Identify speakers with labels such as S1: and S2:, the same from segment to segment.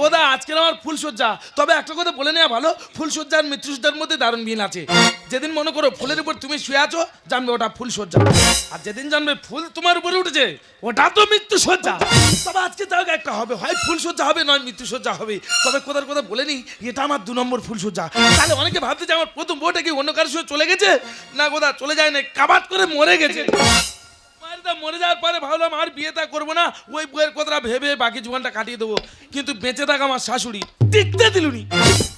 S1: ও দা, আজকের আমার ফুলসজ্জা তবে একটা কথা বলে নেওয়া ভালো ফুলসজ্জা আর মৃত্যুসজ্জার মধ্যে দারুণ মিল আছে। যেদিন মনে করো ফুলের উপর তুমি শুয়ে আছো, জানবে ওটা ফুলসজ্জা আর যেদিন জানবে ফুল তোমার উপরে উঠেছে, ওটা তো মৃত্যুসজ্জা তবে আজকে তাও একটা হবে। হয় ফুলসজ্জা হবে, নয় মৃত্যুসজ্জা হবে। তবে কোথার কথা বলে নি এটা আমার দু নম্বর ফুলসজ্জা তাহলে অনেকে ভাবতে যে আমার প্রথম বউটা কি অন্য কারোর সঙ্গে চলে গেছে? না কোথা চলে যায় না কাবাত করে মরে গেছে। মায়েরটা মরে যাওয়ার পরে ভাবলাম আর বিয়েটা করব না। ওই বইয়ের কথাটা ভেবে বাকি জীবনটা কাটিয়ে দেবো। কিন্তু বেঁচে থাকা আমার শাশুড়ি টিকতে দিলুনি।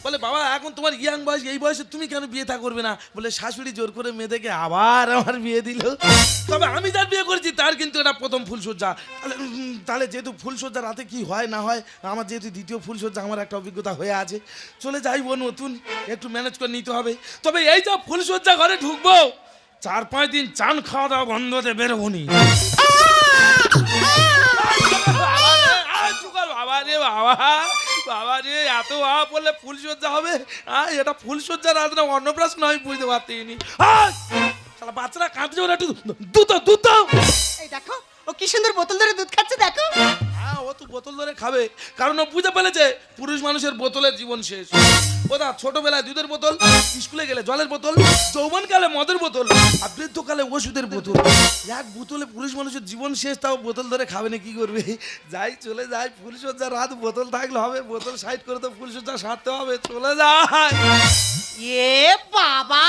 S1: বলে, বাবা, এখন তোমার ইয়াং বয়স, এই বয়সে তুমি কেন বিয়ে থা করবে না? বলে, শাশুড়ি জোর করে মেয়েদেরকে আবার আমার বিয়ে দিল। তবে আমি যার বিয়ে করেছি, তার কিন্তু এটা প্রথম ফুলসজ্জা তাহলে তাহলে যেহেতু ফুলসজ্জা রাতে কি হয়, না হয়, আমার যেহেতু দ্বিতীয় ফুলসজ্জা আমার একটা অভিজ্ঞতা হয়ে আছে। চলে যাইবো নতুন, একটু ম্যানেজ করে নিতে হবে। তবে এই যা ফুলসজ্জা ঘরে ঢুকবো চার পাঁচ দিন চান খাওয়া দাওয়া বন্ধ হতে বেরোবো নি বাবা রে বাবা বাবা রে এত বাবা বললে ফুলসজ্জা হবে? আহ, এটা ফুলসজ্জা রাত না অন্নপ্রাশন আমি বুঝতে পারতিনি! বাচ্চারা কাঁদছে ওরা একটু দাও, দুধ
S2: এই দেখো ও কি সুন্দর বোতল ধরে দুধ খাচ্ছে দেখো।
S1: হ্যাঁ ও তো বোতল ধরে খাবে। কারণ ও বুঝে পুরুষ মানুষের জীবন শেষ। ওদা ছোটবেলায় দুধের বোতল স্কুলে গেলে জলের বোতল যৌবনকালে মদের বোতল আর বৃদ্ধকালে ওষুধের বোতল। এক বোতলে পুরুষ মানুষের জীবন শেষ তাও বোতল ধরে খাবে না কি করবে? যাই চলে যায় ফুলসজ্জা রাত বোতল থাকলে হবে বোতল সাইড করে তো ফুলসজ্জা সারতে হবে চলে যায়।
S2: এ বাবা!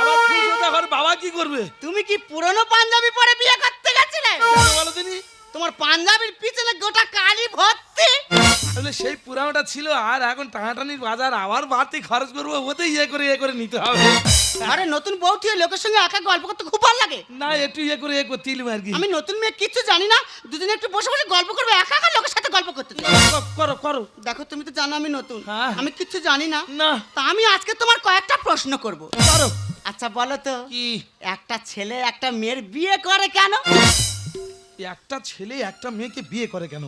S1: আবার ফুলসজ্জা ঘর বাবা কি করবে?
S2: তুমি কি পুরনো পাঞ্জাবি
S1: ছিল আর এখন টানাটানির বাজার আবার বাড়তি খরচ করব ওতে ইয়ে করে ইয়ে করে নিতে হবে।
S2: আরে নতুন বউটি হয়ে লোকের সঙ্গে একা গল্প করতে খুব ভালো লাগে।
S1: না একটু ইয়ে করে ইয়ে করতে ইলুম আর কি।
S2: আমি নতুন মেয়ে কিচ্ছু জানি না দুদিন একটু বসে বসে গল্প করব একা একা লোকের সাথে গল্প করতে
S1: করো করো।
S2: দেখো তুমি তো জানো আমি নতুন।
S1: হ্যাঁ।
S2: আমি কিচ্ছু জানি না।
S1: না।
S2: তা আমি আজকে তোমার কয়েকটা প্রশ্ন করব।
S1: করো।
S2: আচ্ছা বলো তো
S1: কি?
S2: একটা ছেলে একটা মেয়ের বিয়ে করে কেন?
S1: একটা ছেলে একটা মেয়েকে বিয়ে করে কেন?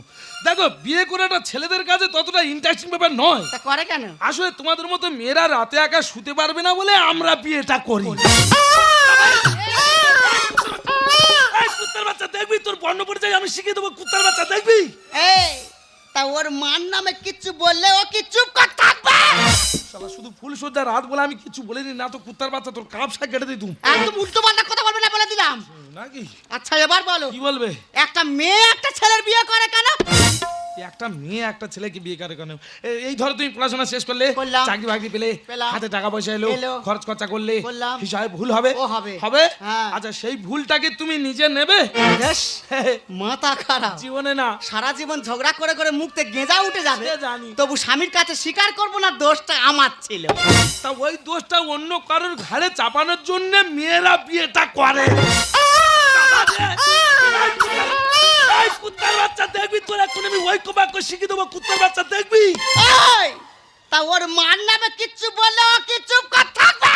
S1: দেখো বিয়ে করাটা ছেলেদের কাছে ততটা ইন্টারেস্টিং ব্যাপার নয়।
S2: তা করে কেন?
S1: আসলে তোমাদের মতো মেয়েরা রাতে একা শুতে পারবে না বলে আমরা বিয়েটা করি। এই কুত্তার বাচ্চা দেখবি? তোর বর্ণ পরিচয় আমি শিখিয়ে দেবো কুত্তার বাচ্চা দেখবি?
S2: এই তা ওর মার নামে কিচ্ছু বললে ও কি চুপ করে থাকবে?
S1: শালা শুধু ফুল সজ্জা রাত বলে আমি কিছু বলিনি না তো কুত্তার বাচ্চা তোর কাপ শাক কেটে দিতুম
S2: একদম উল্টো পাল্টা কথা বলবে না বলে দিলাম।
S1: নাকি?
S2: আচ্ছা এবার বলো।
S1: কি বলবে?
S2: একটা মেয়ে একটা ছেলের বিয়ে করে কেন?
S1: একটা মেয়ে একটা ছেলেকে বিয়ে করে কেন? এই ধরো তুমি পড়াশোনা শেষ করলে চাকরি বাকরি পেলে হাতে টাকা পয়সা এলো। খরচ খরচা করলে হিসাবে ভুল হবে।
S2: হবে।
S1: হবে?
S2: হ্যাঁ।
S1: আচ্ছা সেই ভুলটাকে তুমি নিজে নেবে?
S2: মাথা খারাপ।
S1: জীবনে না।
S2: সারা জীবন ঝগড়া করে করে মুখতে গেঁজা উঠে যাবে।
S1: জানি।
S2: তবু স্বামীর কাছে স্বীকার করব না দোষটা আমার ছিল।
S1: তা ওই দোষটা অন্য কারোর ঘাড়ে চাপানোর জন্য মেয়েরা বিয়েটা করে। এই কুত্তার বাচ্চা দেখবি? তোর এখন আমি ওই বাক্য শিখে দেবো কুত্তার বাচ্চা দেখবি?
S2: ওই, তা ওর মার নামে কিচ্ছু বললে ও কি চুপ করে থাকবে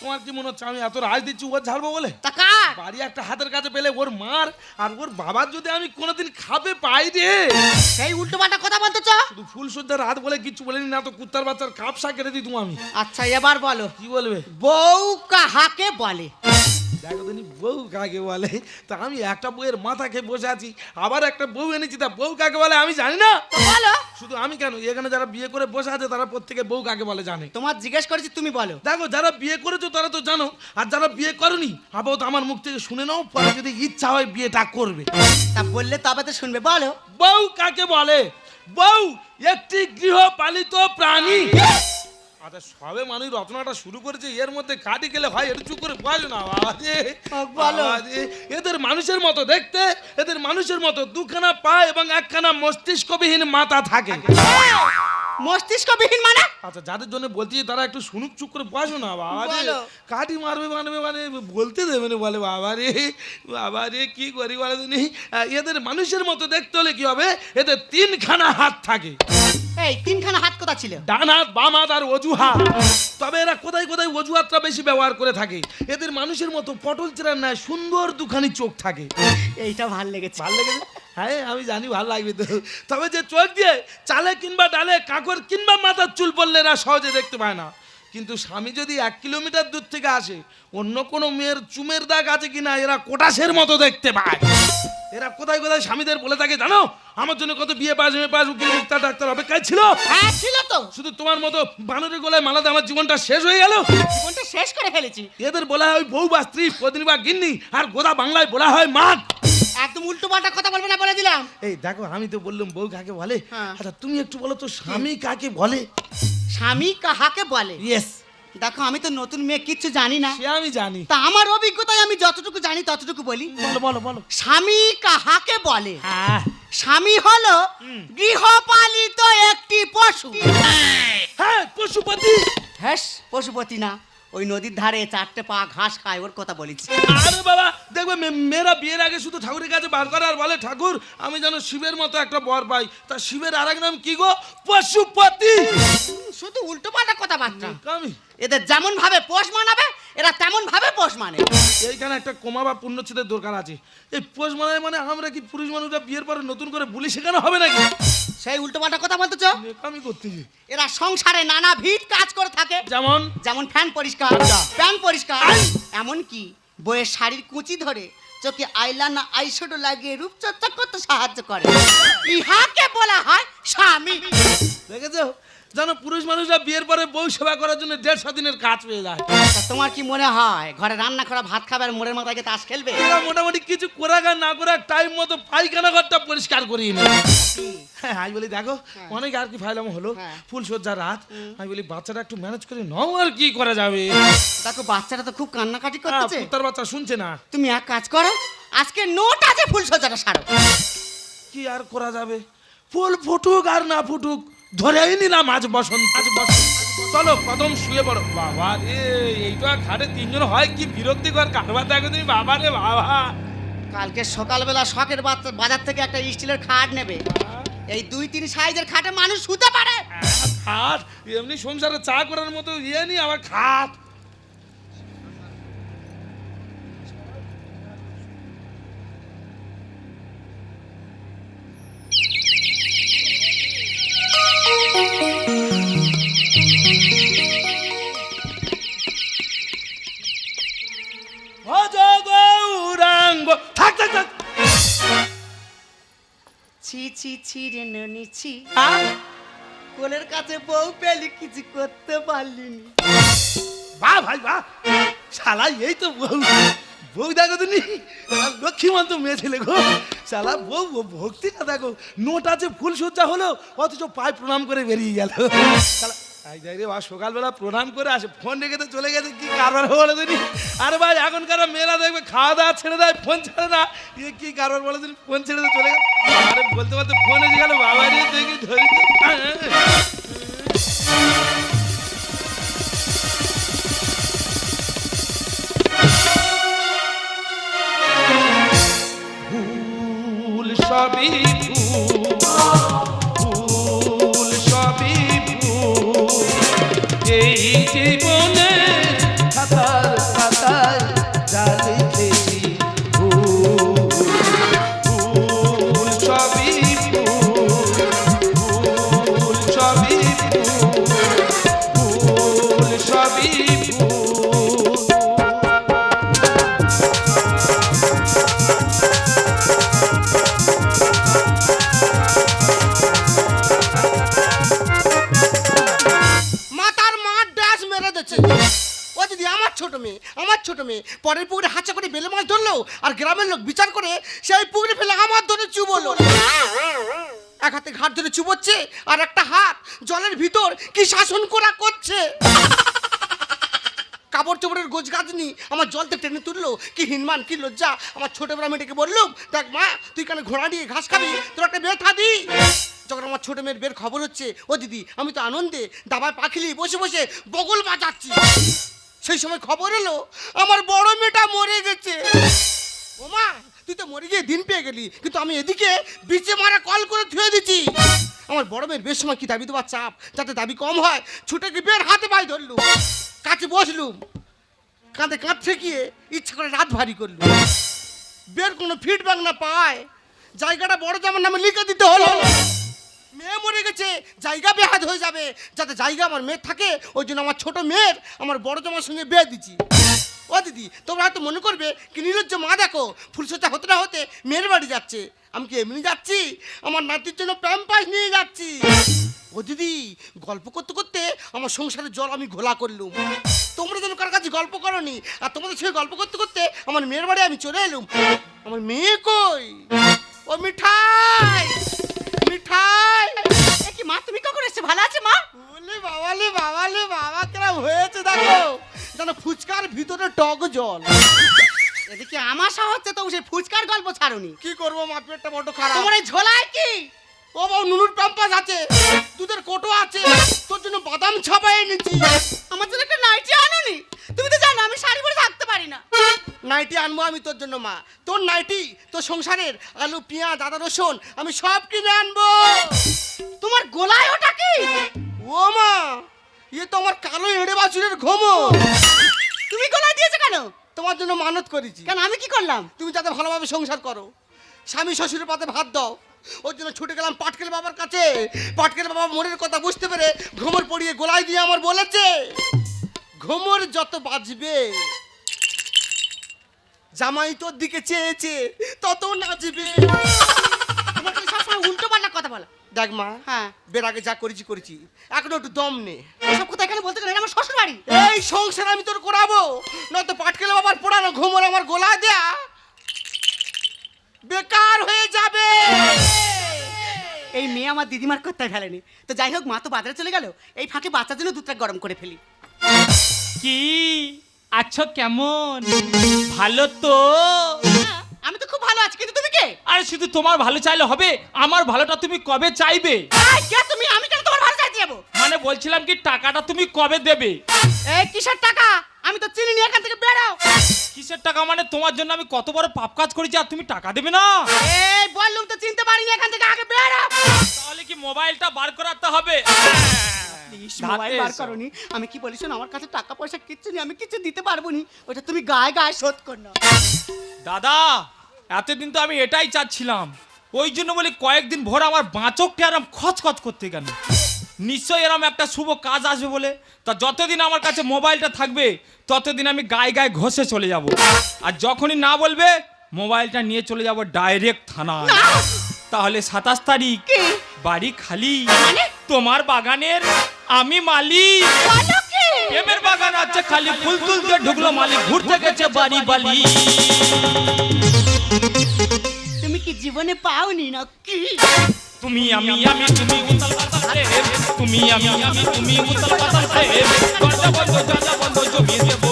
S1: তোমার কি মনে হচ্ছে আমি এত রাজ দিচ্ছি ওর ঝাড়বো বলে? বাড়ি একটা হাতের কাছে পেলে ওর মার আর ওর বাবার যদি আমি কোনোদিন খাবে পাই রে।
S2: সেই উল্টো পাল্টা কথা বলতেছ
S1: শুধু ফুল সজ্জা রাত বলে কিচ্ছু বলিনি না তো কুত্তার বাচ্চার কাপ সা কেটে দিতুম আমি।
S2: আচ্ছা এবার বলো।
S1: কি বলবে?
S2: বউ কাহাকে বলে?
S1: দেখো তুমি বউ কাকে বলে? তা আমি একটা বউয়ের মাথা খেয়ে বসে আছি আবার একটা বউ এনেছি তা বউ কাকে বলে আমি জানি না।
S2: বলো।
S1: শুধু আমি কেন? এখানে যারা বিয়ে করে বসে আছে তারা প্রত্যেকে বউ কাকে বলে জানে।
S2: তোমার জিজ্ঞেস করেছি তুমি বলো।
S1: দেখো যারা বিয়ে করেছ তারা তো জানো আর যারা বিয়ে করনি আপাতত আমার মুখ থেকে শুনে নাও পরে যদি ইচ্ছা হয় বিয়েটা করবে।
S2: তা বললে তবে তো শুনবে বলো।
S1: বউ কাকে বলে? বউ একটি গৃহপালিত প্রাণী। আচ্ছা সবে মানুষ রচনাটা শুরু করেছে এর মধ্যে কাটি গেলে হয় একটু চুপ করে বলো না
S2: বলো।
S1: এদের মানুষের মতো দেখতে এদের মানুষের মতো দুখানা পা এবং একখানা মস্তিষ্কবিহীন মাথা থাকে।
S2: মস্তিষ্কবিহীন মানে?
S1: আচ্ছা যাদের জন্য বলছি তারা একটু শুনুক চুপ করে বসো না বাবা রে। কাঠি মারবে মানবে মানে বলতে দেবে না বলে বাবা রে বাবা রে কি করি বলে তুমি? এদের মানুষের মতো দেখতে হলে কি হবে? এদের তিনখানা হাত থাকে।
S2: এই তিনখানা হাত কোথা ছিল?
S1: ডান হাত বাম হাত আর অজুহাত। তবে এরা কোথায় কোথায় অজুহাতটা বেশি ব্যবহার করে থাকে? এদের মানুষের মতো পটল চেরার সুন্দর দুখানি চোখ থাকে।
S2: এইটা ভালো লেগেছে।
S1: ভালো লেগেছে? হ্যাঁ আমি জানি ভালো লাগবে তো। তবে যে চোখ দিয়ে চালে কিংবা ডালে কাকর কিংবা মাথার চুল পড়লে এরা সহজে দেখতে পায় না। কিন্তু স্বামী যদি এক কিলোমিটার দূর থেকে আসে অন্য কোনো মেয়ের চুমের দাগ আছে কিনা এরা কোটাসের মতো দেখতে পায়। এরা কোথায় কোথায় স্বামীদের বলে থাকে জানো? আমার জন্য কত বিয়ে পাস এম পাস উকিল মুক্তার ডাক্তার অপেক্ষায় ছিল।
S3: হ্যাঁ ছিল তো।
S1: শুধু তোমার মতো বানরের গলায় মালাতে আমার জীবনটা শেষ হয়ে গেল।
S3: জীবনটা শেষ করে ফেলেছি।
S1: এদের বলা হয় বউ বা স্ত্রী পদিনী বা গিন্নি আর গোদা বাংলায় বলা হয় মাগ।
S3: একদম উল্টো পাল্টা কথা বলবে না বলে দিলাম।
S1: এই দেখো আমি তো বললাম বউ কাকে বলে?
S3: হ্যাঁ।
S1: আচ্ছা তুমি একটু বলো তো স্বামী কাকে বলে?
S3: স্বামী কাহাকে বলে?
S1: ইয়েস
S3: দেখো আমি তো নতুন মেয়ে কিচ্ছু জানি না।
S1: সে আমি জানি।
S3: তা আমার অভিজ্ঞতায় আমি যতটুকু জানি ততটুকু বলি।
S1: বলো বলো বলো।
S3: স্বামী কাহাকে বলে?
S1: হ্যাঁ।
S3: স্বামী হলো গৃহপালিত একটি পশু।
S1: হ্যাঁ পশুপতি।
S3: হ্যাঁ পশুপতি না। ওই নদীর ধারে চারটে পা ঘাস খায় ওর কথা বলেছি
S1: আরে বাবা দেখবে মেয়েরা বিয়ের আগে শুধু ঠাকুরের কাছে বার করে আর বলে ঠাকুর আমি যেন শিবের মতো একটা বর পাই। তা শিবের আরেক নাম কি গো? পশুপতি।
S3: শুধু উল্টো পাল্টা কথাবার্তা।
S1: আমি
S3: এদের যেমন ভাবে পোষ মানাবে এরা তেমন ভাবে পোষ মানে।
S1: এইখানে একটা কমা বা পূর্ণচ্ছেদের দরকার আছে। এই পোষ মানায় মানে আমরা কি পুরুষ মানুষরা বিয়ের পরে নতুন করে বুলি শেখানো হবে নাকি?
S3: সেই উল্টো পাল্টা কথা বলতেছ?
S1: আমি করতেছি।
S3: এরা সংসারে নানা ভিত কাজ করে থাকে।
S1: যেমন?
S3: যেমন ফ্যান পরিষ্কার। ফ্যান পরিষ্কার। এমন কি বইয়ের শাড়ির কুচি ধরে চোখে আইলানা আইশ্যাডো লাগিয়ে রূপচর্চা করতে সাহায্য করে। ইহাকে বলা হয় স্বামী।
S1: দেখেছ? জানো পুরুষ মানুষরা বিয়ের পরে বউ সেবা করার জন্য দেড়শো দিনের কাজ পেয়ে যায়।
S3: তা তোমার কি মনে হয় ঘরে রান্না করা ভাত খাবে আর মোড়ের মাথায় গিয়ে তাস খেলবে?
S1: এরা মোটামুটি কিছু আর না করাক টাইম মতো পায়খানা ঘরটা পরিষ্কার করিয়ে নেয়। হ্যাঁ আমি বলি দেখো অনেক আর কি ফাইলাম হলো
S3: হ্যাঁ।
S1: ফুল সজ্জা রাত। আমি বলি বাচ্চাটা একটু ম্যানেজ করে নাও আর কি করা যাবে।
S3: দেখো বাচ্চাটা তো খুব কান্নাকাটি
S1: হ্যাঁ,
S3: করতেছে।
S1: বাচ্চা শুনছে না।
S3: তুমি এক কাজ করো আজকে নোট আছে ফুল সজ্জাটা সারো।
S1: কি আর করা যাবে? ফুল ফুটুক আর না ফুটুক ধরেই নিলাম আজ বসন্ত। আজ বসন্ত। চলো কদম শুয়ে পড়ো। বাবা রে এইটা ঘাটে তিনজন হয় কি বিরক্তিকর কারবার দেখো তুমি বাবা রে বাবা।
S3: কালকে সকালবেলা শখের বাজার থেকে একটা স্টিলের খাট নেবে। এই দুই তিন সাইজের খাটে মানুষ শুতে পারে।
S1: খাট এমনি সংসারে চা করার মতো ইয়ে নি আবার খাট।
S3: ছি ছি ছি রে ননি ছি। কোলের কাছে বউ পেলি কিছু করতে পারলিনি।
S1: বাহ ভাই বাহ। শালা এই তো বউ। বউ দেখো তুমি। লক্ষ্মীমন্ত মেয়ে ছেলে গো। শালা বউ বউ, ভক্তিটা দেখো। নোট আছে ফুল সজ্জা হলো অথচ পায়ে প্রণাম করে বেরিয়ে গেল। শালা রে বা সকালবেলা প্রণাম করে আসে, ফোন রেখে তো চলে গেছে, কি কারবার বলে দিনি আরে ভাই, এখনকার মেয়েরা দেখবে, খাওয়া দাওয়া ছেড়ে দেয়, ফোন ছেড়ে না। ইয়ে কি কারবার বলে দিনি ফোন ছেড়ে দিয়ে চলে গেল আরে বলতে বলতে ফোন এসে গেল, বাবা রে, দেখি, ধরি। সবই
S3: জলের ভিতর কি শাসন করা করছে? কাপড় চোপড়ের গোছ গাছনি আমার জলতে টেনে তুললো, কি হিনমান, কি লজ্জা। আমার ছোটবেলা মেয়েটাকে বললুম, দেখ মা, তুই কেন ঘোড়া দিয়ে ঘাস খাবি? তোর একটা ব্যথা দি যখন আমার ছোট মেয়ের বের খবর হচ্ছে, ও দিদি, আমি তো আনন্দে দাবায় পাখিলি বসে বসে বগল বাজাচ্ছি। সেই সময় খবর এলো, আমার বড় মেয়েটা মরে গেছে। ও মা তুই তো মরে গিয়ে দিন পেয়ে গেলি। কিন্তু আমি এদিকে বিচে মারা কল করে ধুয়ে দিচ্ছি। আমার বড় মেয়ের বেশ সময় কি দাবি দেওয়ার চাপ, যাতে দাবি কম হয়, ছুটে গিয়ে বের হাতে পাই ধরলুম। কাছে বসলুম। কাঁধে কাঁধ ঠেকিয়ে ইচ্ছা করে রাত ভারী করলুম। বের কোনো ফিডব্যাক না পায়। জায়গাটা বড় জামার নামে লিখে দিতে হলো। মেয়ে মরে গেছে, জায়গা বেহাদ হয়ে যাবে। যাতে জায়গা আমার মেয়ের থাকে, ওই জন্য আমার ছোট মেয়ের আমার বড় জামার সঙ্গে বিয়ে দিচ্ছি। ও দিদি, তোমরা হয়তো মনে করবে কি নির্লজ্জ মা দেখো ফুলসজ্জা হতে না হতে মেয়ের বাড়ি যাচ্ছে। আমি কি এমনি যাচ্ছি? আমার নাতির জন্য প্যাম্পাস নিয়ে যাচ্ছি। ও দিদি, গল্প করতে করতে আমার সংসারের জল আমি ঘোলা করলুম তোমরা যেন কার কাছে গল্প করনি, আর তোমাদের সঙ্গে গল্প করতে করতে আমার মেয়ের বাড়ি আমি চলে এলুম। আমার মেয়ে কই? ও মিঠাই!
S2: এসেছ? ভালো আছে মা?
S3: বলে বাবালে বাবালে বাবা কেরাম হয়েছে দেখো। যেন ফুচকার ভিতরে টক জল।
S2: এদিকে আমার হচ্ছে তো সেই ফুচকার গল্প ছাড়ুনি।
S3: কি করব মা পেটটা বড্ড খারাপ।
S2: তোমার এই ঝোলায় কি?
S3: ও বাবু নুনুর প্যাম্পাস আছে। দুধের কোটো আছে। তোর জন্য বাদাম ছাপাই এনেছি।
S2: আমার জন্য একটা নাইটি আনোনি? তুমি তো জানো আমি শাড়ি পরে থাকতে পারি না।
S3: নাইটি আনব আমি তোর জন্য মা। তোর নাইটি তোর সংসারের আলু পেঁয়াজ আদা রসুন আমি সব কিনে আনব।
S2: তোমার গোলায় ওটা কি?
S3: ও মা ইয়ে তো আমার কালো এড়ে বাছুরের ঘুমো।
S2: তুমি গোলায় দিয়েছ কেন?
S3: তোমার জন্য মানত করেছি।
S2: কেন আমি কি করলাম?
S3: তুমি যাতে ভালোভাবে সংসার করো। স্বামী শ্বশুরের পাতে ভাত দাও। ওর জন্য ছুটে গেলাম পাটকেল বাবার কাছে। পাটকেল বাবা মনের কথা বুঝতে পেরে ঘুমর পড়িয়ে গোলায় দিয়ে আমার বলেছে। ঘুমর যত বাজবে। জামাই তোর দিকে চেয়েছে তত নাচবে।
S2: সবসময় উল্টো পাল্টা কথা বলা।
S3: দেখ মা
S2: হ্যাঁ।
S3: বের আগে যা করেছি করেছি। এখন একটু দম নে।
S2: এসব কথা এখানে বলতে গেলে আমার শ্বশুর বাড়ি
S3: এই সংসার আমি তোর করাবো। নয়তো পাটকেল বাবার পোড়ানো ঘুমর আমার গোলা দেয়া। বেকার হয়ে যাবে।
S2: এই মেয়ে আমার দিদিমার কথায় ফেলেনি। তো যাই হোক মা তো বাজারে চলে গেল। এই ফাঁকে বাচ্চার জন্য দুধটা গরম করে ফেলি।
S4: কি? আছো কেমন? ভালো তো?
S2: আমি তো খুব ভালো আছি কিন্তু তুমি কে?
S4: আরে শুধু তোমার ভালো চাইলে হবে আমার ভালোটা তুমি কবে চাইবে?
S2: এই, কে তুমি? আমি কেন তোমার ভালো চাইতে যাব?
S4: মানে বলছিলাম কি টাকাটা তুমি কবে দেবে?
S2: এই কিসের টাকা? আমি তো চিনি নি এখান থেকে বেরাও।
S4: কিসের টাকা মানে তোমার জন্য আমি কত বড় পাপ কাজ করেছি আর তুমি টাকা দেবে না?
S2: এই বললুম তো চিনতে পারিনি এখান থেকে আগে বেরাও।
S4: তাহলে কি মোবাইলটা বার করাতে হবে?
S2: প্লিজ
S4: ধাতে
S2: মোবাইল বার
S4: এসো।
S2: করনি। আমি কি বলিস শোনো, আমার কাছে টাকা পয়সা কিচ্ছু নেই আমি কিছু দিতে পারব নি। ওটা তুমি গায়ে গায়ে শোধ কর। না
S4: দাদা এতদিন তো আমি এটাই চাচ্ছিলাম। ওই জন্য বলি কয়েকদিন ভোর আমার বাঁচকটা এরম খচখচ করতে কেন? নিশ্চয়ই এরম একটা শুভ কাজ আসবে বলে। তা যতদিন আমার কাছে মোবাইলটা থাকবে ততদিন আমি গায়ে গায়ে ঘষে চলে যাব। আর যখনই না বলবে মোবাইলটা নিয়ে চলে যাব ডাইরেক্ট থানায়। তাহলে সাতাশ তারিখ বাড়ি খালি।
S2: মানে?
S4: তোমার বাগানের আমি মালিক। প্রেমের বাগান আছে খালি ফুল তুলতে ঢুকলো মালিক ঘুরতে গেছে বাড়ি বালি।
S2: তুমি কি জীবনে পাওনি না কি
S4: তুমি আমি আমি তুমি উতাল পাতাল প্রেম তুমি আমি আমি তুমি উতাল পাতাল প্রেম দরজা বন্ধ বন্ধ জমিয়ে দেবো।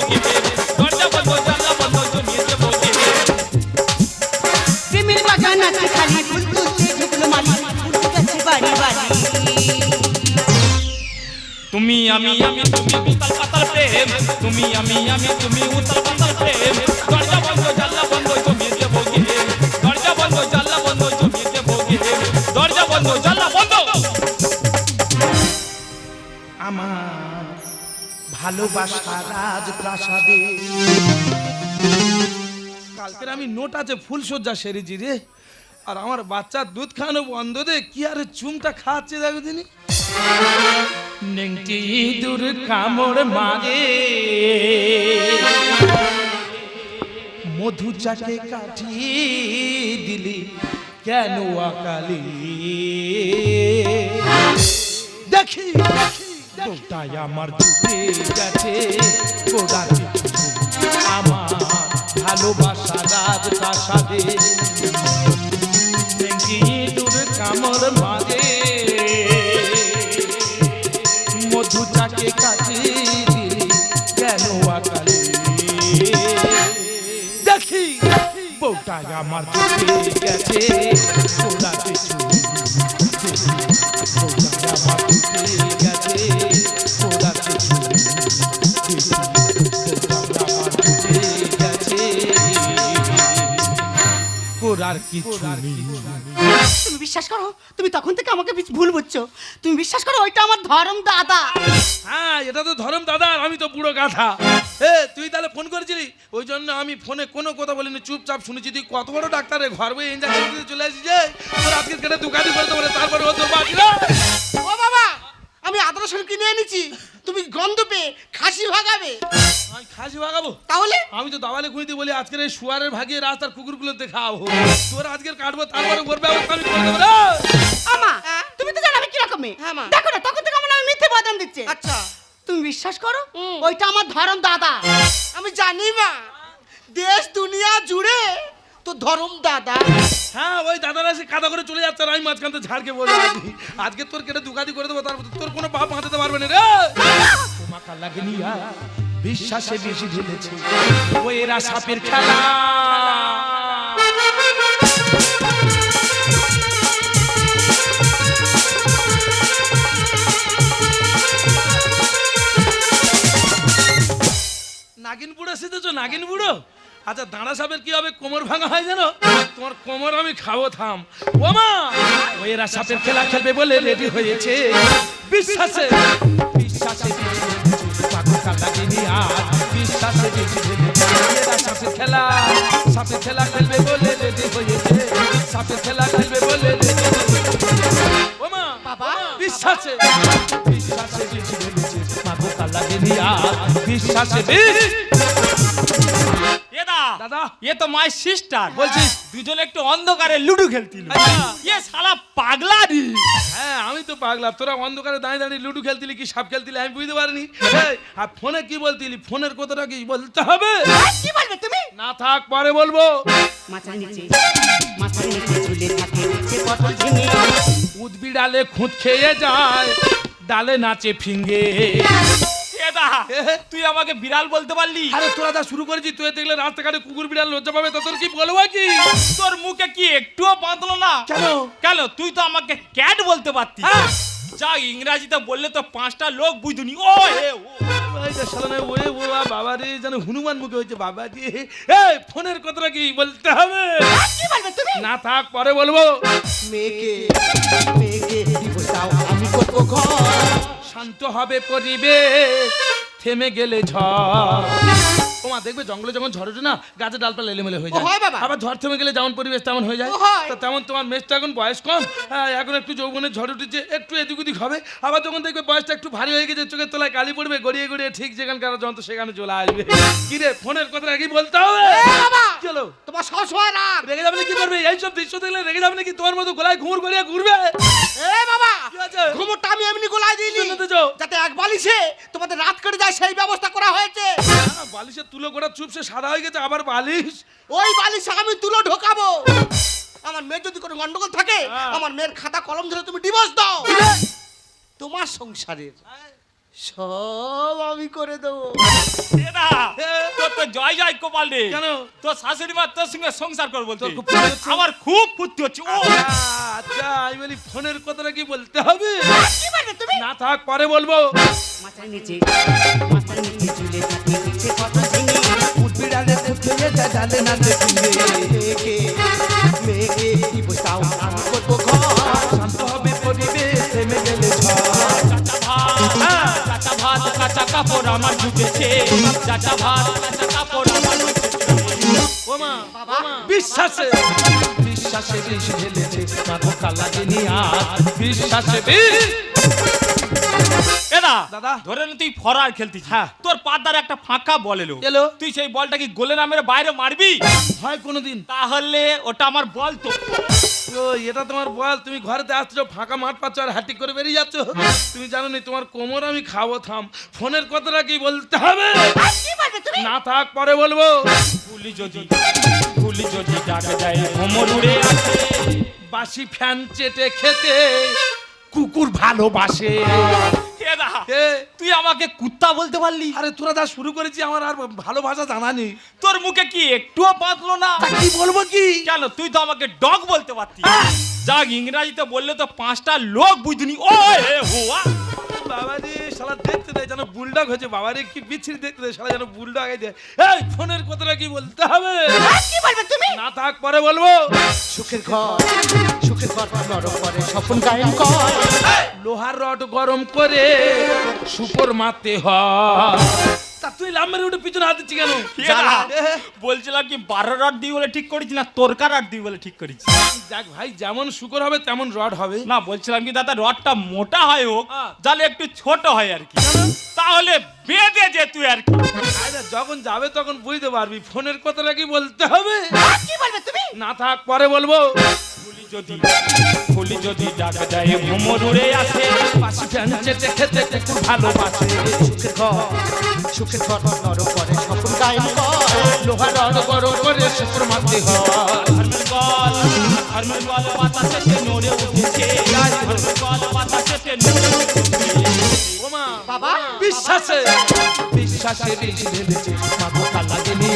S4: তুমি আমি আমি তুমি উতাল পাতাল প্রেম। তুমি আমি আমি তুমি উতাল পাতাল প্রেম। দরজা বন্ধ, জানলা বন্ধ, জমিয়ে দেবো গিয়ে দরজা বন্ধ, জানলা বন্ধ, জমিয়ে দেবো গিয়ে দরজা বন্ধ, জানলা বন্ধ।
S1: আমার ভালোবাসা রাজপ্রাসাদে। কালকের আমি নোট আছে ফুল সজ্জা সেরেছি রে। আর আমার বাচ্চার দুধ খাওয়ানো বন্ধ দে, কি আরে চুমটা খাচ্ছে দেখো দিনি নেংটি দূর কামড় মাগে মধু চাকে কাটিয়ে দিলি, কেন আকালি? দেখি গোটাই আমার ডুবে গেছে। পিছু আমার ভালোবাসা রাজ প্রাসাদে। দূর কামর মাঝে বউটাই আমার ডুবে গেছে গোড়ার পিছু করার কিছু নেই।
S2: তুমি বিশ্বাস করো? তুমি তখন থেকে আমাকে ভুল বুঝছ। তুমি বিশ্বাস করো ওইটা আমার ধরম দাদা।
S1: হ্যাঁ এটা তো ধরম দাদা আর আমি তো বুড়ো গাধা। এ তুই তাহলে ফোন করেছিলি? ওই জন্য আমি ফোনে কোনো কথা বলিনি চুপচাপ শুনেছি। তুই কত বড় ডাক্তারে ঘর বই ইঞ্জেকশন দিতে চলে আসিস যে তোর আজকে কেটে দোকানি করে দেবো রে, তারপরে ও তোর বাকি রে।
S3: ও বাবা আমি আদা রসুন কিনে এনেছি। তুমি গন্ধ পেয়ে খাসি ভাগাবে।
S1: আমি খাসি ভাগাবো?
S3: তাহলে?
S1: আমি তো দাওয়ালে খুঁজতে বলি আজকের এই শুয়ারের ভাগিয়ে রাস্তার কুকুরগুলোতে খাওয়াবো তোর আজকের কাটবো তারপরে ওর ব্যবস্থা আমি করে দেবো
S2: মেয়ে
S3: হ্যাঁ,
S2: দেখো না তখন থেকে আমার নামে মিথ্যে বদনাম দিচ্ছে।
S3: আচ্ছা।
S2: তুমি বিশ্বাস করো? ওইটা আমার ধরম দাদা।
S3: আমি জানি মা। দেশ দুনিয়া জুড়ে তো ধরম দাদা।
S1: হ্যাঁ ওই দাদারা সে কাদা করে চলে যাচ্ছে আর আমি মাঝখান থেকে ঝাড়কে বলে আজকে তোর কেটে দুকাতি করে দেবো তারপর তোর কোনো বাপ বাঁচাতে পারবে না রে। তোমাকে লাগেনি আর বিশ্বাসে বেশি ঢেলেছে। ওই এরা সাপের খেলা। নাগিন বুড়ো শিখেছো নাগিন বুড়ো আচ্ছা দাঁড়া সাপের কি হবে? কোমর ভাঙা হয় জানো তোমার কোমর আমি খাব থাম। ও মা ও এরা সাপের খেলা খেলবে বলে রেডি হয়েছে। বিশ্বাসে বিশ্বাসে বিশ্বাসে সাপের খেলা সাপের খেলা খেলবে বলে রেডি হয়েছে। সাপের খেলা খেলবে বলে রেডি ও মা
S2: বাবা।
S1: বিশ্বাসে বিশ্বাসে বিশ্বাসে বেশি
S4: এদা
S1: দাদা।
S4: এ তো মাই সিস্টার
S1: বলছিস?
S4: দুজন একটু অন্ধকারে লুডু
S1: আচ্ছা।
S4: এ শালা পাগলা রে
S1: হ্যাঁ আমি তো পাগলা। তোরা অন্ধকারে দাঁড়িয়ে দাঁড়িয়ে লুডু খেলতিলি কি সাপ খেলতিলি আমি বুঝতে পারিনি। এই, আর ফোনে কি বলতিলি? ফোনের কথাটা কি বলতে হবে?
S2: কি বলবে তুমি?
S1: না থাক পরে বলব।
S2: মাথার নিচে মাথার নিচে ঝুলে থাকে সে পটল ঝিঙে।
S1: উদবিড়ালে খুঁত খেয়ে যায় ডালে নাচে ফিঙ্গে।
S4: তুই আমাকে বিড়াল বলতে পারলি?
S1: আরে তোরা যা শুরু করেছিস তুই দেখলে রাস্তাঘাটে কুকুর বিড়াল লজ্জা পাবে তা তোর কি বলব কি
S4: তোর মুখে কি একটুও বাঁধলো না?
S1: কেন?
S4: কেন? তুই তো আমাকে ক্যাট বলতে পারতি
S1: হ্যাঁ।
S4: যা ইংরাজিতে বললে তো পাঁচটা লোক বুঝুনি। ও হে ও।
S1: এই যে শালানে ওরে ও বাবা রে যেন হনুমান মুখে হয়েছে বাবা রে এই ফোনের কথাটা কি বলতে হবে?
S2: আর কি বলবে তুমি?
S1: না থাক পরে বলব।
S3: মেয়েকে মেয়েকে আমি করব
S1: শান্ত হবে পরিবেশ। থেমে গেলে ঝড়। দেখবে জঙ্গলে যখন ঝড় ওঠে না গাছের ডালপালা এলেমেলে হয়ে যায়। আবার ঝড় থেমে গেলে যেমন পরিবেশ তেমন হয়ে যায়। তো তেমন তোমার মেজটা এখন বয়স কম। হ্যাঁ, এখন একটু যৌবনের ঝড় উঠেছে একটু এদিক ওদিক হবে। আবার যখন দেখবে বয়সটা একটু ভারী হয়ে গেছে চোখের তলায় কালি পড়বে গড়িয়ে গড়িয়ে ঠিক যেখানকার যন্ত্র সেখানে চলে আসবে। কি রে ফোনের কথা কি বলতে হবে? হলো
S3: তোমার সবসময় রাগ
S1: রেগে যাবে না কি করবে? এইসব দৃশ্য দেখলে রেগে যাবে নাকি? তোমার মতো গলায় ঘুর গড়িয়ে ঘুরবে?
S3: এ বাবা? ঘুমোরটা আমি এমনি গোলায় দিইনি। যাতে এক বালিশে তোমাদের রাত কেটে যায়। সেই ব্যবস্থা করা হয়েছে।
S1: বালিশে বালিশের তুলো গোড়া চুপসে সাদা হয়ে গেছে আবার বালিশ?
S3: ওই বালিশে আমি তুলো ঢোকাবো। আমার মেয়ের যদি কোনো গন্ডগোল থাকে
S1: হ্যাঁ।
S3: আমার মেয়ের খাতা কলম ধরে তুমি ডিভোর্স দাও। তোমার সংসারের সব আমি করে দেবো।
S4: তোর তো জয় জয় কোপাল রে।
S1: কেন?
S4: তোর শাশুড়ি মা তোর সঙ্গে সংসার কর বলতে? আমার খুব ফুর্তি হচ্ছে ও।
S1: আচ্ছা আমি বলি ফোনের কথাটা কি বলতে হবে?
S2: তুমি?
S1: না থাক পরে বলব।
S2: মাথার নিচে মাথার নিচে ঝুলে থাকে
S1: ডালে নাচে
S3: মেয়েকে মেয়েকে
S4: কাপড় আমার ঢুকেছে চাচা ভাত কাপড় আমার ঢুকেছে
S1: বিশ্বাসে। বিশ্বাসে বিষ ঢেলেছে না ধোকা লাগেনি বিশ্বাসে বিষ।
S4: এদা
S1: দাদা।
S4: ধরে নে তুই ফরার খেলতিস।
S1: হ্যাঁ।
S4: তোর পাদার একটা ফাঁকা বল এলো।
S1: এলো।
S4: তুই সেই বলটা কি গোলে নামের বাইরে মারবি?
S1: হয় কোনোদিন।
S4: তাহলে ওটা আমার বল তো।
S1: ও এটা তোমার বল তুমি ঘরেতে আসছো ফাঁকা মাঠ পাচ্ছ আর হাঁটি করে বেরিয়ে যাচ্ছ? তুমি জানো নি তোমার কোমর আমি খাব থাম। ফোনের কথাটা কি বলতে হবে?
S2: আর কি বলবে তুমি?
S1: না থাক পরে বলব।
S4: গুলি যদি গুলি যদি ডাকে যায় কোমর উড়ে আসে।
S1: বাসি ফ্যান চেটে খেতে কুকুর ভালোবাসে।
S4: তুই আমাকে কুত্তা বলতে পারলি?
S1: আরে তোরা যা শুরু করেছি আমার আর ভালো ভাষা জানা নেই।
S4: তোর মুখে কি একটুও পাতলো না?
S1: কি বলব কি?
S4: কেন তুই তো আমাকে ডগ বলতে পারতি যাক ইংরাজিতে বললে তো পাঁচটা লোক বুঝনি ও হে হুয়া!
S1: বাবারে শালা দেখতে দেয় যেন বুলডগ হয়েছে। বাবারে কি বিচ্ছিরি দেখতে দেয় শালা যেন বুলডগ দেয় এই ফোনের কথাটা কি বলতে হবে?
S2: কি বলবে তুমি?
S1: না থাক পরে বলব।
S3: সুখের ঘর সুখের ঘর নরম করে স্বপন গায়ন কর।
S1: লোহার রড গরম করে সুপর মারতে হয়। তা তুই লাম্বের উঠে পিছনে হাত দিচ্ছি কেন?
S4: দাদা, বলছিলাম কি বারো রড দিই বলে ঠিক করেছি না তোরকা রড দিই বলে ঠিক করেছি
S1: দেখ ভাই যেমন শুকর হবে তেমন রড হবে।
S4: না বলছিলাম কি দাদা রডটা মোটা হয় হোক
S1: হ্যাঁ।
S4: যাহলে একটু ছোট হয় আর কি। তাহলে বেঁধে যে তুই আর কি।
S1: আরে যখন যাবে তখন বুঝতে পারবি ফোনের কথাটা কি বলতে হবে?
S2: কি বলবে তুমি?
S1: না থাক পরে বলব।
S4: ফুলি যদি ফুলি যদি ডাকা যায় ভ্রমর উড়ে আসে।
S1: পাশি ফ্যান চেটে খেতে কুকুর ভালোবাসে।
S3: সুখের ঘর। সুখের ঘর নরম করে গায়ন
S1: রড গরম করে শুকর মারতে
S4: ধর্মের গল ধর্মের গল বাতাসে নড়ে উঠেছে। ধর্মের গল বাতাসে নড়ে উঠেছে।
S3: বাবা
S1: বিশ্বাসে বিশ্বাসে বিষ ঢেলেছে। মাগো কালা গেনি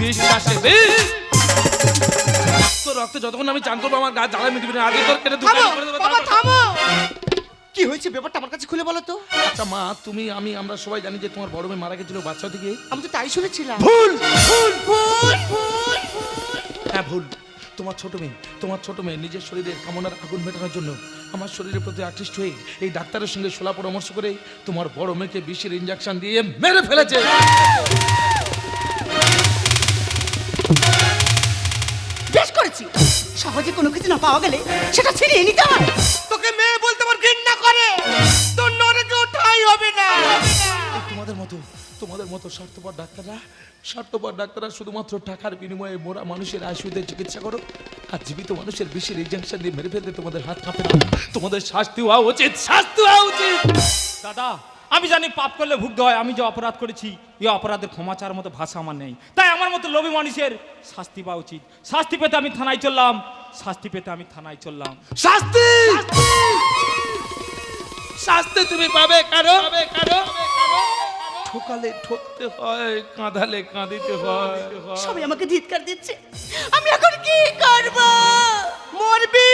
S1: বিশ্বাসে বিষ তোর রক্তে যতক্ষণ আমি চান করব আমার গা জ্বালা মিটবে না। আগে তোর কেটে দুটো
S3: বাবা থামো। কি হয়েছে? ব্যাপারটা আমার কাছে খুলে বলো তো।
S1: আচ্ছা মা তুমি আমি আমরা সবাই জানি যে তোমার বড় মেয়ে মারা গেছিল বাচ্চা থেকে।
S3: আমি তো তাই শুনেছিলাম।
S1: ভুল ভুল ভুল ভুল হ্যাঁ ভুল। তোমার ছোট মেয়ে তোমার ছোট মেয়ে নিজের শরীরের কামনার আগুন মেটানোর জন্য আমার শরীরের প্রতি আকৃষ্ট হয়ে এই ডাক্তারের সঙ্গে সোলা পরামর্শ করে তোমার বড় মেয়েকে বিষের ইঞ্জেকশন দিয়ে মেরে ফেলেছে।
S2: বেশ করেছি। সহজে কোনো কিছু না পাওয়া গেলে সেটা ছিনিয়ে নিতে হয়।
S3: তোকে মেয়ে বলতে নরকে ওঠাই হবে না।
S1: তোমাদের মতো তোমাদের মতো স্বার্থপর ডাক্তাররা স্বার্থপর ডাক্তাররা শুধুমাত্র টাকার বিনিময়ে মোরা মানুষের চিকিৎসা করো আর জীবিত মানুষের বিষের ইঞ্জেকশন দিয়ে মেরে ফেলতে তোমাদের হাত কাঁপে না। তোমাদের শাস্তি হওয়া উচিত শাস্তি হওয়া উচিত।
S4: দাদা আমি জানি পাপ করলে ভুগতে হয় আমি যে অপরাধ করেছি এই অপরাধের ক্ষমা চাওয়ার মতো ভাষা আমার নেই। তাই আমার মতো লোভী মানুষের শাস্তি পাওয়া উচিত। শাস্তি পেতে আমি থানায় চললাম শাস্তি পেতে আমি থানায় চললাম।
S1: শাস্তি! শাস্তি তুমি পাবে কারও? কারও ঠোকালে ঠকতে হয় কাঁদালে কাঁদিতে হয়।
S2: সবাই আমাকে ধিৎকার দিচ্ছে। আমি এখন কি করব?
S3: মরবি!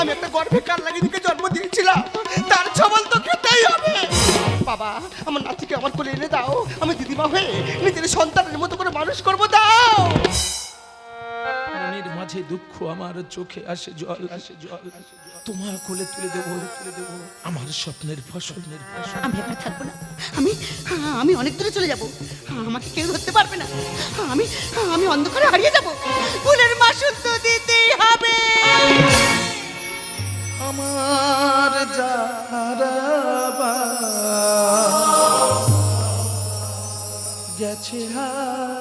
S3: আমি একটা গর্ভে কাল লাগিয়ে জন্ম দিয়েছিলাম। তার ছবল তো খেতেই হবে। বাবা আমার নাতিকে আমার কোলে এনে দাও। আমি দিদিমা হয়ে নিজের সন্তানের মতো করে মানুষ করব দাও।
S1: মাঝে দুঃখ আমার চোখে আসে জল আসে জল আসে জল। তোমার কোলে তুলে দেবো। তুলে দেবো। আমার স্বপ্নের ফসলের ফসল।
S2: আমি এখানে থাকব না। আমি আমি অনেক দূরে চলে যাব। আমাকে কেউ ধরতে পারবে না। আমি আমি অন্ধকারে হারিয়ে যাব। ফুলের মাসুল তো দিতেই হবে।
S1: আমার যারা গেছে হারিয়ে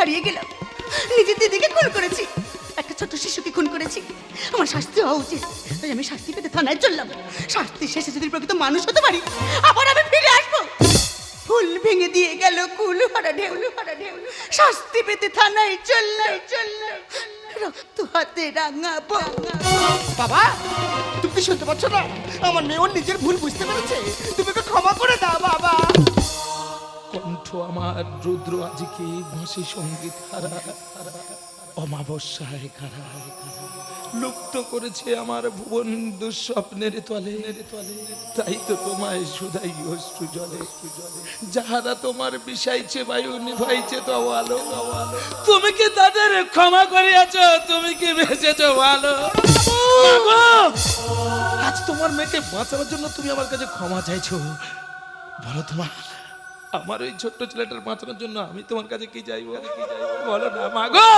S2: হারিয়ে গেলাম। নিজের দিদিকে খুন করেছি। একটা ছোট শিশুকে খুন করেছি। আমার শাস্তি হওয়া উচিত। তাই আমি শাস্তি পেতে থানায় চললাম। শাস্তি শেষে যদি প্রকৃত মানুষ হতে পারি, আবার আমি ফিরে আসব। ফুল ভেঙে দিয়ে গেল কুল হারা ঢেউ হারা ঢেউ। শাস্তি পেতে থানায় চললাই চললাই রক্ত হাতে রাঙাবো
S3: বাবা, তুমি কি শুনতে পাচ্ছ না? আমার মেয়ে ওর নিজের ভুল বুঝতে পেরেছে। তুমি ক্ষমা করে দাও, বাবা।
S1: কণ্ঠ আমার রুদ্র আজিকে ভাসি সংগীত হারা অমাবস্যায় কারা লুপ্ত করেছে আমার ভুবন দুঃস্বপ্নের তলে। তাই তো তোমায় সুদাই অশ্রু জলে। যাহারা তোমার বিষাইছে বায়ু নিভাইছে তো আলো। তুমি কি তাদের ক্ষমা করিয়াছ? তুমি কি বেঁচেছ ভালো? আজ তোমার মেয়েকে বাঁচানোর জন্য তুমি আমার কাছে ক্ষমা চাইছো। বলো তোমার। আমার ওই ছোট্ট ছেলেটার বাঁচানোর জন্য আমি তোমার কাছে কি চাইব? কি বলো না মাগো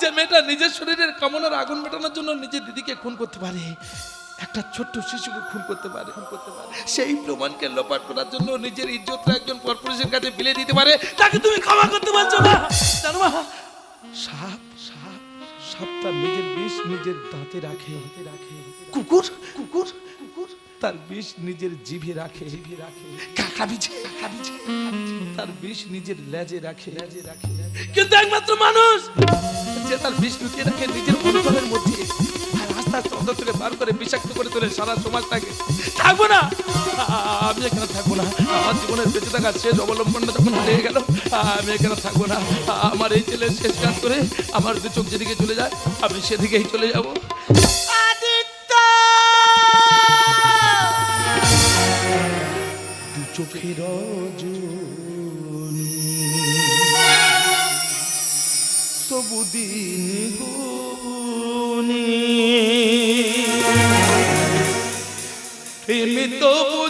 S1: যে মেয়েটা নিজের শরীরের কামনার আগুন মেটানোর জন্য নিজের দিদিকে খুন করতে পারে একটা ছোট্ট শিশুকে খুন করতে পারে খুন করতে পারে। সেই প্রমাণকে লোপাট করার জন্য নিজের ইজ্জতটা একজন পরপুরুষের কাছে বিলে দিতে পারে তাকে তুমি ক্ষমা করতে পারছ না। জানো মা সাপ সাপ সাপ তার নিজের বিষ নিজের দাঁতে রাখে। রাখে। কুকুর কুকুর কুকুর। তার বিষ নিজের জিভে রাখে। জিভে রাখে। কাকা বিছে কাকা বিছে তার বিষ নিজের লেজে রাখে। লেজে রাখে। কিন্তু একমাত্র মানুষ যে তার বিষ লুকিয়ে রাখে নিজের অনুভবের মধ্যে। আস্তে আস্তে থেকে বার করে বিষাক্ত করে তোলে সারা সমাজটাকে। থাকব না। আমি এখানে থাকব না। আমার জীবনের বেঁচে থাকার শেষ অবলম্বনটা যখন হয়ে গেল আমি এখানে থাকব না। আমার এই ছেলে শেষ কাজ করে আমার দু চোখ যেদিকে চলে যায় আমি সেদিকেই চলে যাব। চোখের তবু দিন প্রেমে তবু